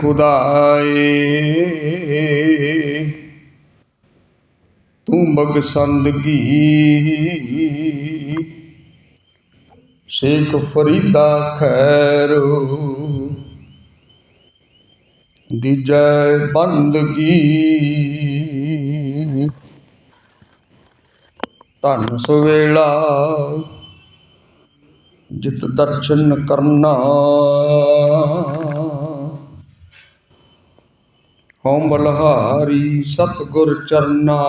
ਖੁਦਾਏ। ਤੂੰ ਬਖਸ਼ੰਦਗੀ ਸ਼ੇਖ ਫਰੀਦਾ ਖੈਰੋ। ਦੀਜੈ ਬੰਦਗੀ ਧੰਨ ਸੁਵੇਲਾ ਜਿਤ ਦਰਸ਼ਨ ਕਰਨਾ। ਹਉ ਬਲਹਾਰੀ ਸਤਗੁਰ ਚਰਨਾ।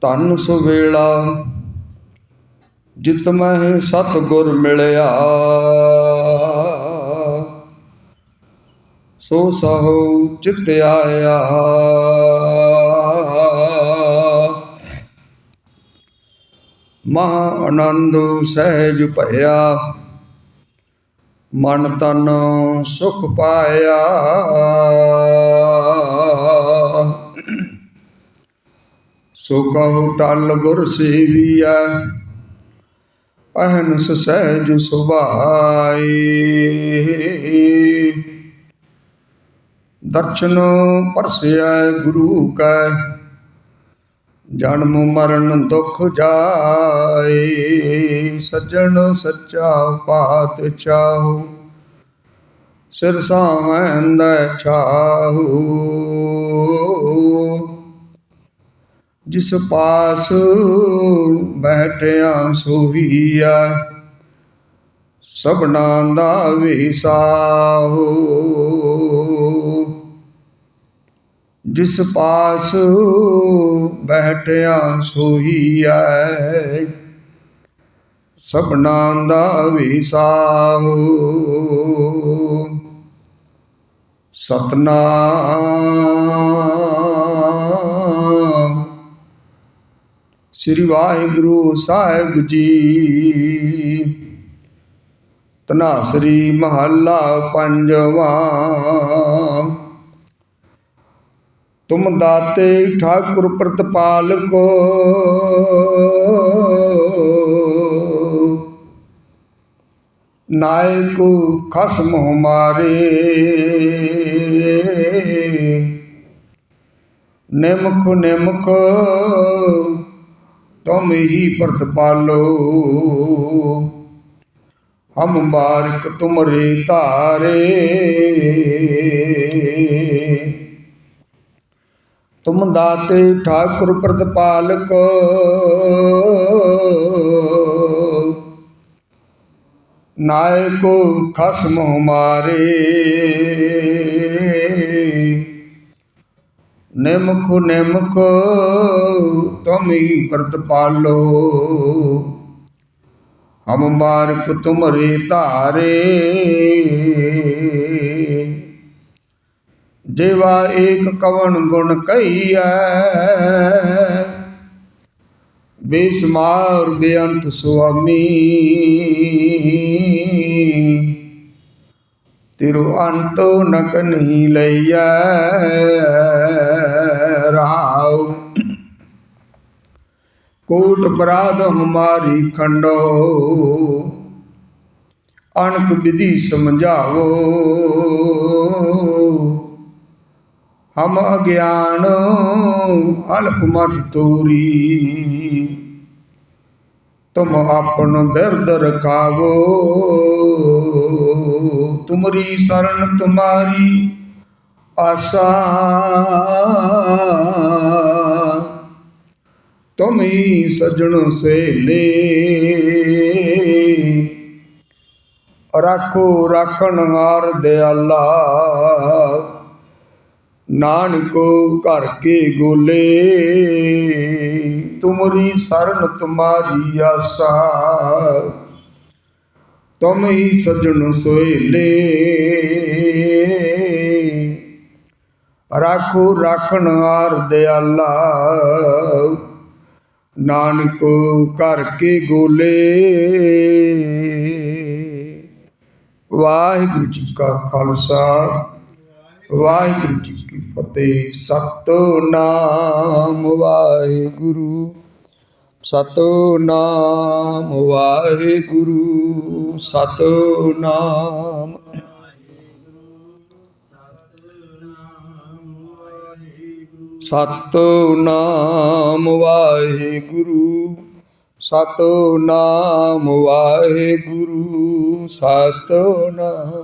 ਧਨ ਸੁਵੇਲਾ, ਜਿਤ ਮੈਂ ਸਤਗੁਰ ਮਿਲਿਆ। ਸੋ ਸਹੁ ਚਿਤ ਆਇਆ। ਮਹਾ ਆਨੰਦ ਸਹਿਜ ਭਇਆ। ਮਨ ਤਨ ਸੁਖ ਪਾਇਆ। ਸੋ ਕਹੂ ਟਲ ਗੁਰ ਸੇਵੀਆ ਅਹਨਸ ਸਹਿਜ ਸੁਭਾਈ। ਦਰਸ਼ਨ ਪਰਸਿਆ ਗੁਰੂ ਕੈ ਜਨਮ ਮਰਨ ਦੁਖ ਜਾਏ, ਸੱਜਣ ਸੱਚਾ ਪਾਤ ਚਾਹੂ, ਸਿਰ ਸਾਵੰਦ ਛਾਹੂ। ਜਿਸ ਪਾਸ ਬੈਠਿਆ ਸੋਹੀਆ ਸਭਨਾ ਦਾ ਵਿਸਾਹੂ ਜਿਸ ਪਾਸ ਬੈਠਿਆ ਸੋਹੀਐ ਸਭਨਾ ਦਾ ਵਿਸਾਹੂ ਸਤਨਾਮ। ਸ੍ਰੀ ਵਾਹਿਗੁਰੂ ਸਾਹਿਬ ਜੀ। ਤਨਾਸਰੀ ਮਹੱਲਾ ਪੰਜਵਾਂ। ਤੁਮ ਦਾਤੇ ਠਾਕੁਰ ਪ੍ਰਤਪਾਲ ਕੋ ਨਾਇਕ ਖਸਮ ਹਮਾਰੇ। ਨਿਮਖ ਨਿਮਖ ਤੁਮ ਹੀ ਪ੍ਰਤਪਾਲੋ। ਹਮ ਬਾਰਿਕ ਤੁਮਰੇ ਧਾਰੇ। ਤੁਮ ਦਾਤੇ ਠਾਕੁਰ ਪ੍ਰਤਪਾਲਕ। ਨਾਇਕ ਖਸਮ ਹਮਾਰੇ ਨਿਮਖ ਨਿਮਖ ਤੁਮ ਹੀ ਪ੍ਰਤਪਾਲੋ ਹਮ ਮਾਰਕ ਤੁਮਰੇ ਧਾਰੇ। ਜਿਵਾ ਏਕ ਕਵਨ ਗੁਣ ਕਈਐ ਬੇਸਮਾਰ ਬੇਅੰਤ ਸੁਆਮੀ। ਤਿਰੁ ਅੰਤ ਨਕ ਨਹੀਂ ਲਈਐ। ਰਾਉ। ਕੋਟ ਬਰਾਦ ਹਮਾਰੀ ਖੰਡੋ। ਅਣਕ ਵਿਧੀ ਸਮਝਾਵੋ। ਹਮ ਅਗਿਆਨ, ਅਲਪ ਮਤ ਤੋਰੀ। ਤੁਮ ਆਪਣ ਬਿਰਦ ਰਖਾਵੋ ਤੁਮਰੀ ਸਰਨ ਤੁਮਾਰੀ ਆਸਾ। ਤੁਮ ਹੀ ਸਜਣ ਸੇਲੇ ਰਾਖੋ ਰਾਖਣ ਹਾਰ ਦਿਆਲਾ। ਨਾਨਕੋ ਘਰ ਕੇ ਗੋਲੇ। ਤੁਮਰੀ ਸਰਨ ਤੁਮਾਰੀ ਆਸਾ। ਤੁਮ ਹੀ ਸਜਣ ਸੋਇਲੇ ਰਾਖੋ ਰਾਖਣ ਹਾਰ ਦਿਆਲਾ। ਨਾਨਕੋ ਘਰ ਕੇ ਗੋਲੇ। ਵਾਹਿਗੁਰੂ ਜੀ ਕਾ ਖਾਲਸਾ। ਵਾਹਿਗੁਰੂ ਜੀ ਕੀ ਫਤਿਹ। ਸਤਨਾਮ ਵਾਹਿਗੁਰੂ। ਸਤਨਾਮ ਵਾਹਿਗੁਰੂ। ਸਤਨਾਮ। ਸਤਨਾਮ ਵਾਹਿਗੁਰੂ। ਸਤਨਾਮ ਵਾਹਿਗੁਰੂ। ਸਤਨਾਮ